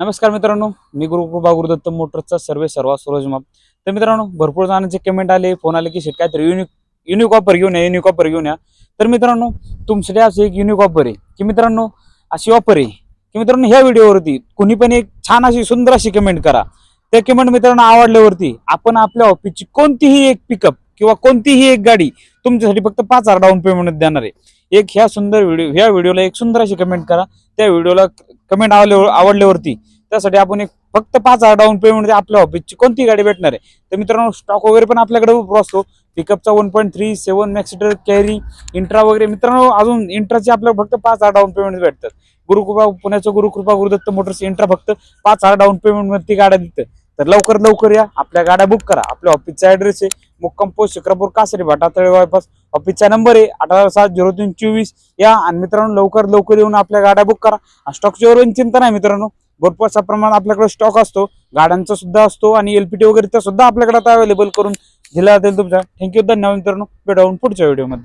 नमस्कार मित्रांनो मी गुरुकृपा गुरुदत्त मोटरचा सर्वे सर्वा सूरज माप तर मित्रांनो भरपूर जणांचे कमेंट आले फोन आले की शेट काहीतरी युनिक युनिक ऑफर घेऊन या युनिक ऑफर घेऊन या. तर मित्रांनो तुमच्यासाठी असं एक युनिक ऑफर आहे की मित्रांनो अशी ऑफर आहे की मित्रांनो ह्या व्हिडिओवरती कुणी पण एक छान अशी सुंदर अशी कमेंट करा. त्या कमेंट मित्रांनो आवडल्यावरती आपण आपल्या ऑफिसची कोणतीही एक पिकअप किंवा कोणतीही एक गाडी तुमच्यासाठी फक्त पाच हजार डाऊन पेमेंट देणार आहे. एक ह्या सुंदर व्हिडिओ ह्या व्हिडिओला एक सुंदर अशी कमेंट करा. त्या व्हिडिओला कमेंट आवल्यावर आवडल्यावरती त्यासाठी आपण एक फक्त पाच हजार डाऊन पेमेंट आपल्या ऑफिसची कोणती गाडी भेटणार आहे. तर मित्रांनो स्टॉक वगैरे पण आपल्याकडे असतो. पिकअपचा वन पॉईंट थ्री सेवन मॅक्सिटर कॅरी इंट्रा वगैरे. मित्रांनो अजून इंट्राचे आपल्याला फक्त पाच हजार डाऊन पेमेंट भेटतात. गुरुकृपा पुण्याचं गुरुकृपा गुरुदत्त मोटर्स इंट्रा फक्त पाच हजार डाऊन पेमेंटमध्ये ती गाड्या देतं. तर लवकर लवकर या. आपल्या गाड्या बुक करा. आपल्या ऑफिसचा ऍड्रेस आहे. मुक्कम पोस्ट शिक्रापूर कासरी भाटा तळे बायपास ऑफिसचा नंबर आहे अठरा सात झिरो तीन चोवीस. या आणि मित्रांनो लवकर लवकर येऊन आपल्या गाड्या बुक करा. स्टॉकची वरून चिंता नाही मित्रांनो. भरपूर असा आपल्याकडे स्टॉक असतो. गाड्यांचा सुद्धा असतो आणि एलपीटी वगैरे सुद्धा आपल्याकडे आता अवेलेबल करून दिला जातील तुमच्या थँक्यू धन्यवाद मित्रांनो. भेटावून पुढच्या व्हिडिओमध्ये